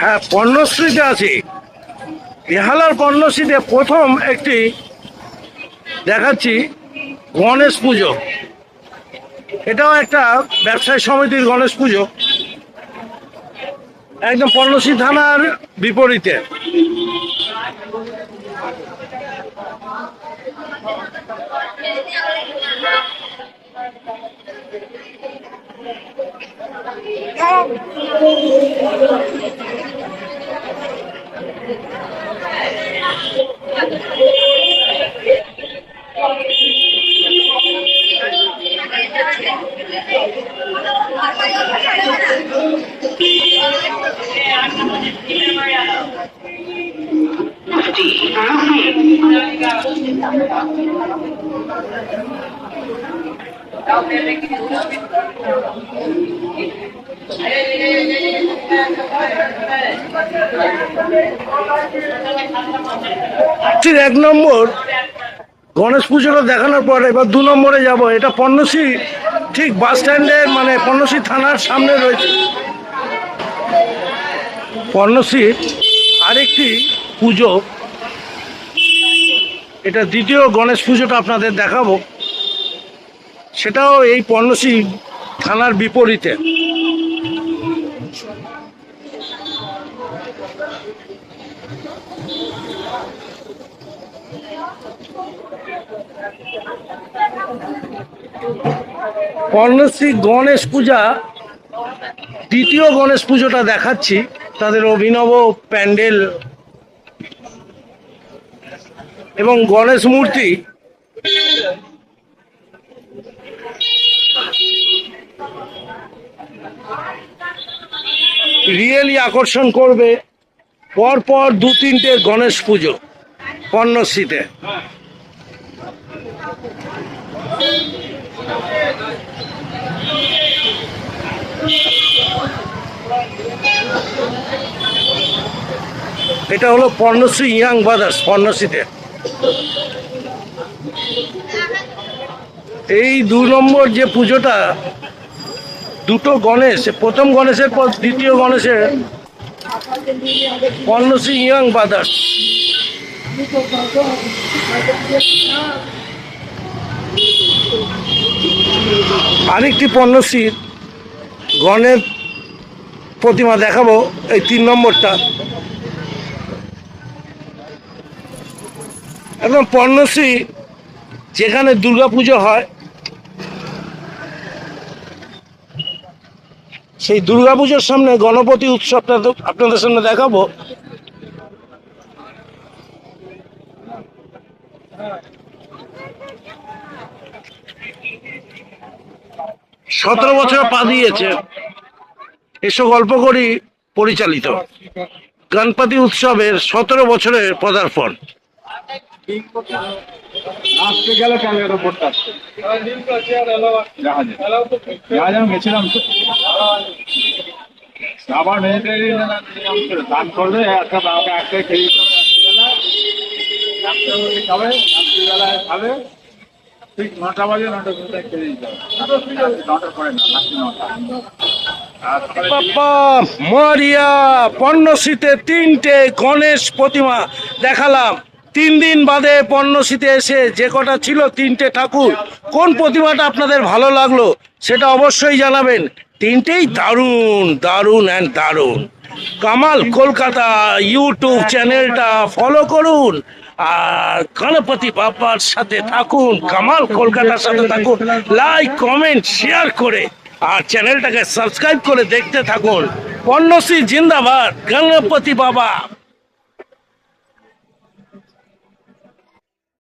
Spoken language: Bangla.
হ্যাঁ পণ্যশ্রীতে আছি। বেহালার পণ্যশ্রীতে প্রথম একটি দেখাচ্ছি গণেশ পুজো। এটাও একটা ব্যবসায়ী সমিতির গণেশ পুজো। একদম পণ্যশ্রী থানার বিপরীতে। ঠিক এক নম্বর, গণেশ পুজোটা দেখানোর পর এবার দু নম্বরে যাব। এটা পণ্যশ্রী, ঠিক বাস স্ট্যান্ডের মানে পণ্যশ্রী থানার সামনে রয়েছে। পণ্যশ্রীর আরেকটি পুজো এটা দ্বিতীয় গণেশ পুজোটা আপনাদের দেখাবো। সেটাও এই পণ্যশ্রী থানার বিপরীতে। পর্ণশ্রী গণেশ পূজা, দ্বিতীয় গণেশ পুজোটা দেখাচ্ছি। তাদের অভিনব প্যান্ডেল এবং গণেশ মূর্তি। রিয়েলি আকর্ষণ করবে পরপর দু তিনটে গণেশ পুজো পর্ণশ্রীতে এটা হলো পর্ণশ্রী ইয়াং ব্রাদার্স পর্ণশ্রীতে এই দু নম্বর যে পুজোটা, দুটো গণেশ, প্রথম গণেশের পর দ্বিতীয় গণেশের পর্ণশ্রী ইয়াং ব্রাদার্স আরেকটি পর্ণশ্রীর গণের প্রতিমা দেখাবো, এই তিন নম্বরটা। একদম পর্ণশ্রী যেখানে দুর্গাপুজো হয়, সেই দুর্গাপুজোর সামনে গণপতি উৎসবটা আপনাদের সামনে দেখাবো। সতেরো বছর পা দিয়েছে। এসো গল্প করি পরিচালিত। গণপতি উৎসবের সতেরো বছরের পদার্পণ। আজকে গেলে কাল এর ওপরটা জাহাজে আমি গেছিলাম তো। আবার দান করবে, একটা আমাকে একটা খেয়ে দিতে হবে, রাত্রিবেলায়। খাবে। ঠিক নটা বাজে, নটা ঘন্টায় খেয়ে দিতে হবে। নটার পরে না, রাত্রি নটা। মরিয়া পর্ণশ্রীতে তিনটে গণেশ প্রতিমা দেখালাম। তিন দিন বাদে পর্ণশ্রীতে এসে যে কটা ছিল তিনটে ঠাকুর, কোন প্রতিমাটা আপনাদের ভালো লাগল সেটা অবশ্যই জানাবেন। তিনটেই দারুণ দারুণ অ্যান্ড দারুণ। কামাল কলকাতা ইউটিউব চ্যানেলটা ফলো করুন আর গণপতি বাবার সাথে থাকুন, কামাল কলকাতার সাথে থাকুন লাইক কমেন্ট শেয়ার করে আর চ্যানেলটাকে সাবস্ক্রাইব করে দেখতে থাকুন। পণ্যশ্রী জিন্দাবাদ, গণপতি বাবা।